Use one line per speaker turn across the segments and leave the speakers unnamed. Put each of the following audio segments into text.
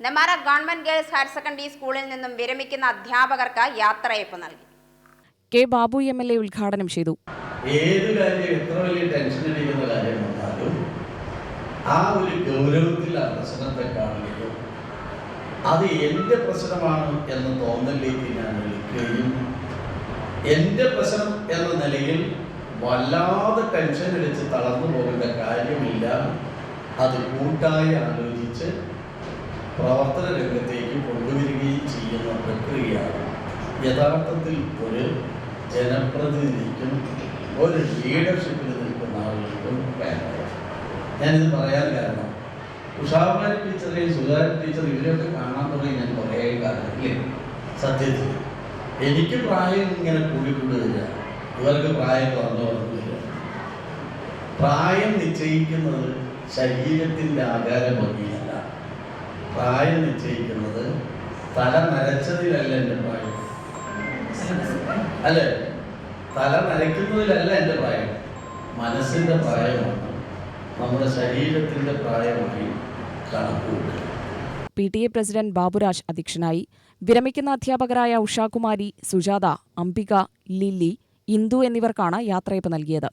Nemmara government girls higher secondary സ്കൂളിൽ നിന്നും വിരമിക്കുന്ന അധ്യാപകർക്ക് യാത്രയയപ്പ് നൽകി.
K Babu M L A ഉദ്ഘാടനം ചെയ്തു.
ഏത് കാര്യം എത്ര വലിയ ടെൻഷൻ അടിക്കുന്ന ആ ഒരു ഗൗരവത്തിൽ ആ പ്രശ്നത്തെ കാണുകയും അത് എന്റെ പ്രശ്നമാണ് എന്ന് തോന്നലിലേക്ക് ഞാൻ വിളിക്കുകയും എന്റെ പ്രശ്നം എന്ന നിലയിൽ വല്ലാതെ ടെൻഷൻ അടിച്ച് തളർന്നു പോകേണ്ട കാര്യമില്ല. അത് കൂട്ടായി ആലോചിച്ച് പ്രവർത്തന രംഗത്തേക്ക് കൊണ്ടുവരികയും ചെയ്യുന്ന പ്രക്രിയ യഥാർത്ഥത്തിൽ ഒരു ജനപ്രതിനിധിക്കും ഒരു ലീഡർഷിപ്പിൽ നിൽക്കുന്ന ആളുകൾക്കും വേണ്ടത്. ഞാനിത് പറയാൻ കാരണം ഉഷാകുമാരി ടീച്ചറെയും സുധാകരൻ ടീച്ചർ ഇവരെയൊക്കെ കാണാൻ തുടങ്ങി ഞാൻ കുറേ കാലത്തില്ലേ സത്യത്തിൽ എനിക്ക് പ്രായം ഇങ്ങനെ കൂടിക്കൊണ്ടുവരില്ല. ഇവർക്ക് പ്രായം കുറഞ്ഞു പ്രായം നിശ്ചയിക്കുന്നത് ശരീരത്തിന്റെ ആകാരം ഭംഗിയല്ല പ്രായം നിശ്ചയിക്കുന്നത് തല നരച്ചതിലല്ല എന്റെ പ്രായം. അല്ലേ? തല നരയ്ക്കുന്നതിലല്ല എന്റെ പ്രായം. മനസ്സിന്റെ പ്രായമാണ്. നമ്മുടെ ശരീരത്തിന്റെ പ്രായമായി കണക്കുകൂട്ടുക
P T A president Baburaj അധ്യക്ഷനായി വിരമിക്കുന്ന അധ്യാപകരായ ഉഷാകുമാരി സുജാത അംബിക ലില്ലി ഇന്ദു എന്നിവർക്കാണ് യാത്രയപ്പ് നൽകിയത്.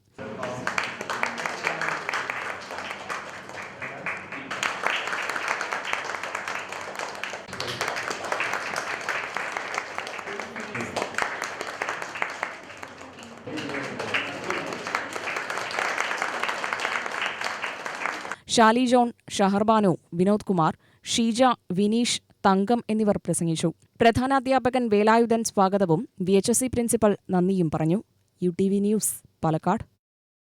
ഷാലി ജോൺ ഷഹർബാനു വിനോദ് കുമാർ ഷീജ വിനീഷ് തങ്കം എന്നിവർ പ്രസംഗിച്ചു. പ്രധാനാധ്യാപകൻ വേലായുധൻ സ്വാഗതവും V H S C principal നന്ദിയും പറഞ്ഞു. U T V news Palakkad.